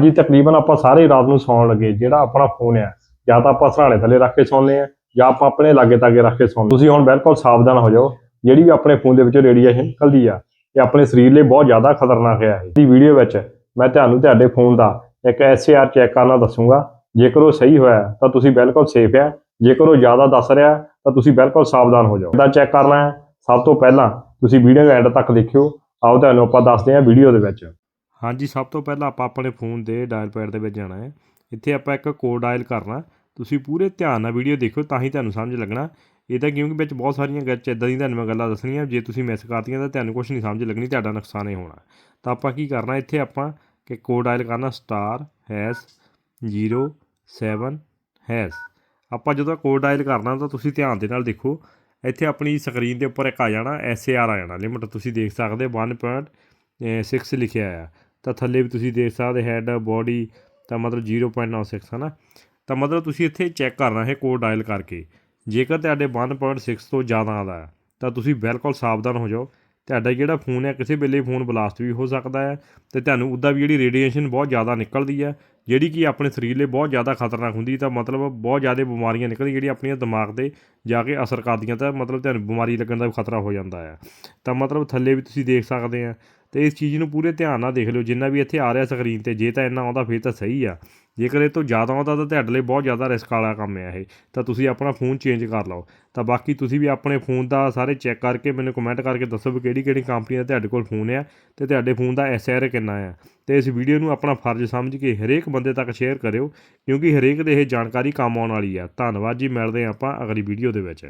ਜੀ ਤਕਰੀਬਨ ਆਪਾਂ ਸਾਰੇ ਰਾਤ ਨੂੰ ਸੌਣ ਲੱਗੇ, ਜਿਹੜਾ ਆਪਣਾ ਫੋਨ ਹੈ ਜਾਂ ਤਾਂ ਆਪਾਂ ਸਰਾਣੇ ਥੱਲੇ ਰੱਖ ਕੇ ਸੌਂਦੇ ਆ, ਜਾਂ ਆਪਾਂ ਆਪਣੇ ਲਾਗੇ ਤਾਗੇ ਰੱਖ ਕੇ ਸੌਂਦੇ ਤੁਸੀਂ ਹੁਣ ਬਿਲਕੁਲ ਸਾਵਧਾਨ ਹੋ ਜਾਓ, ਜਿਹੜੀ ਵੀ ਆਪਣੇ ਫੋਨ ਦੇ ਵਿੱਚੋਂ ਰੇਡੀਏਸ਼ਨ ਨਿਕਲਦੀ ਆ, ਇਹ ਆਪਣੇ ਸਰੀਰ ਲਈ ਬਹੁਤ ਜ਼ਿਆਦਾ ਖਤਰਨਾਕ ਹੈ ਇਹ। ਵੀਡੀਓ ਵਿੱਚ ਮੈਂ ਤੁਹਾਨੂੰ ਤੁਹਾਡੇ ਫੋਨ ਦਾ ਇੱਕ ਐਸਏਆਰ ਚੈੱਕ ਕਰਨਾ ਦੱਸੂਗਾ। ਜੇਕਰ ਉਹ ਸਹੀ ਹੋਇਆ, ਤਾਂ ਤੁਸੀਂ ਬਿਲਕੁਲ ਸੇਫ ਹੈ ਜੇਕਰ ਉਹ ਜ਼ਿਆਦਾ ਦੱਸ ਰਿਹਾ, ਤਾਂ ਤੁਸੀਂ ਬਿਲਕੁਲ ਸਾਵਧਾਨ ਹੋ ਜਾਓ। ਇਹਦਾ ਚੈੱਕ ਕਰਨਾ ਹੈ। ਸਭ ਤੋਂ ਪਹਿਲਾਂ ਤੁਸੀਂ ਵੀਡੀਓ ਦੇ ਐਂਡ ਤੱਕ ਦੇਖਿਓ। ਆਓ, ਤੁਹਾਨੂੰ ਆਪਾਂ ਦੱਸਦੇ ਹਾਂ ਵੀਡੀਓ ਦੇ ਵਿੱਚ। ਹਾਂਜੀ, ਸਭ ਤੋਂ ਪਹਿਲਾਂ ਆਪਾਂ ਆਪਣੇ ਫੋਨ ਦੇ ਡਾਇਲ ਪੈਡ ਦੇ ਵਿੱਚ ਜਾਣਾ ਹੈ। ਇੱਥੇ ਆਪਾਂ ਇੱਕ ਕੋਡ ਡਾਇਲ ਕਰਨਾ ਤੁਸੀਂ ਪੂਰੇ ਧਿਆਨ ਨਾਲ ਵੀਡੀਓ ਦੇਖਿਓ, ਤਾਂ ਹੀ ਤੁਹਾਨੂੰ ਸਮਝ ਲੱਗਣਾ। ਇਹ ਤਾਂ ਕਿਉਂਕਿ ਵਿੱਚ ਬਹੁਤ ਸਾਰੀਆਂ ਗੱਚ ਇਦਾਂ ਦੀਆਂ ਤੁਹਾਨੂੰ ਮੈਂ ਗੱਲਾਂ ਦੱਸਣੀਆਂ, ਜੇ ਤੁਸੀਂ ਮਿਸ ਕਰਤੀਆਂ ਤਾਂ ਤੁਹਾਨੂੰ ਕੁਝ ਨਹੀਂ ਸਮਝ ਲੱਗਣੀ, ਤੁਹਾਡਾ ਨੁਕਸਾਨ ਹੀ ਹੋਣਾ। ਤਾਂ ਆਪਾਂ ਕੀ ਕਰਨਾ, ਇੱਥੇ ਆਪਾਂ ਕਿ ਕੋਡ ਡਾਇਲ ਕਰਨਾ ਸਟਾਰ ਹੈਸ਼ 07 ਹੈਸ਼ ਆਪਾਂ ਜਦੋਂ ਕੋਡ ਡਾਇਲ ਕਰਨਾ, ਤਾਂ ਤੁਸੀਂ ਧਿਆਨ ਦੇ ਨਾਲ ਦੇਖੋ, ਇੱਥੇ ਆਪਣੀ ਸਕਰੀਨ ਦੇ ਉੱਪਰ ਇੱਕ ਆ ਜਾਣਾ ਐਸਏਆਰ ਆ ਜਾਣਾ। ਲਿਮਟ ਤੁਸੀਂ ਦੇਖ ਸਕਦੇ 1.6 ਲਿਖਿਆ ਆ ਤਾਂ ਥੱਲੇ ਵੀ ਤੁਸੀਂ ਦੇਖ ਸਕਦੇ ਹੈਡ ਬੋਡੀ ਤਾਂ ਮਤਲਬ 0.96 ਹੈ ਨਾ ਤਾਂ ਮਤਲਬ ਤੁਸੀਂ ਇੱਥੇ ਚੈੱਕ ਕਰਨਾ ਹੈ ਕੋਡ ਡਾਇਲ ਕਰਕੇ। ਜੇਕਰ ਤੁਹਾਡੇ 1.6 ਤੋਂ ਜ਼ਿਆਦਾ ਆਉਂਦਾ ਤਾਂ ਤੁਸੀਂ ਬਿਲਕੁਲ ਸਾਵਧਾਨ ਹੋ ਜਾਓ। ਤੁਹਾਡਾ ਜਿਹੜਾ ਫੋਨ ਹੈ, ਕਿਸੇ ਵੇਲੇ ਫੋਨ ਬਲਾਸਟ ਵੀ ਹੋ ਸਕਦਾ ਹੈ ਤੇ ਤੁਹਾਨੂੰ ਉੱਦਾਂ ਵੀ ਜਿਹੜੀ ਰੇਡੀਏਸ਼ਨ ਬਹੁਤ ਜ਼ਿਆਦਾ ਨਿਕਲਦੀ ਹੈ, ਜਿਹੜੀ ਕਿ ਆਪਣੇ ਸਰੀਰ ਲਈ ਬਹੁਤ ਜ਼ਿਆਦਾ ਖਤਰਨਾਕ ਹੁੰਦੀ, ਤਾਂ ਮਤਲਬ ਬਹੁਤ ਜ਼ਿਆਦਾ ਬਿਮਾਰੀਆਂ ਨਿਕਲਦੀ ਜਿਹੜੀ ਆਪਣੀਆਂ ਦਿਮਾਗ ਤੇ ਜਾ ਕੇ ਅਸਰ ਕਰਦੀਆਂ, ਤਾਂ ਮਤਲਬ ਤੁਹਾਨੂੰ ਬਿਮਾਰੀ ਲੱਗਣ ਦਾ ਵੀ ਖਤਰਾ ਹੋ ਜਾਂਦਾ ਹੈ। ਤਾਂ ਮਤਲਬ ਥੱਲੇ ਵੀ ਤੁਸੀਂ ਦੇਖ ਸਕਦੇ ਆ ਤੇ ਇਸ ਚੀਜ਼ ਨੂੰ ਪੂਰੇ ਧਿਆਨ ਨਾਲ ਦੇਖ ਲਿਓ, ਜਿੰਨਾ ਵੀ ਇੱਥੇ ਆ ਰਿਹਾ ਸਕਰੀਨ ਤੇ, ਜੇ ਤਾਂ ਇੰਨਾ ਆਉਂਦਾ ਫਿਰ ਤਾਂ ਸਹੀ ਆ। ਜੇਕਰ ਇਹ ਤੋਂ ਜ਼ਿਆਦਾ ਆਉਂਦਾ ਤਾਂ ਤੁਹਾਡੇ ਲਈ ਬਹੁਤ ਜ਼ਿਆਦਾ ਰਿਸਕ ਵਾਲਾ ਕੰਮ ਆ ਇਹ। ਤਾਂ ਤੁਸੀਂ ਆਪਣਾ ਫੋਨ ਚੇਂਜ ਕਰ ਲਓ। ਤਾਂ ਬਾਕੀ ਤੁਸੀਂ ਵੀ ਆਪਣੇ ਫੋਨ ਦਾ ਸਾਰੇ ਚੈੱਕ ਕਰਕੇ ਮੈਨੂੰ ਕਮੈਂਟ ਕਰਕੇ ਦੱਸੋ ਵੀ ਕਿਹੜੀ ਕਿਹੜੀ ਕੰਪਨੀ ਦਾ ਤੁਹਾਡੇ ਕੋਲ ਫੋਨ ਆ ਤੇ ਤੁਹਾਡੇ ਫੋਨ ਦਾ ਐਸਆਰ ਕਿੰਨਾ ਆ। ਤੇ ਇਸ ਵੀਡੀਓ ਨੂੰ ਆਪਣਾ ਫਰਜ਼ ਸਮਝ ਕੇ ਹਰੇਕ ਬੰਦੇ ਤੱਕ ਸ਼ੇਅਰ ਕਰਿਓ, ਕਿਉਂਕਿ ਹਰੇਕ ਦੇ ਇਹ ਜਾਣਕਾਰੀ ਕੰਮ ਆਉਣ ਵਾਲੀ ਆ। ਧੰਨਵਾਦ ਜੀ, ਮਿਲਦੇ ਹਾਂ ਆਪਾਂ ਅਗਲੀ ਵੀਡੀਓ ਦੇ ਵਿੱਚ।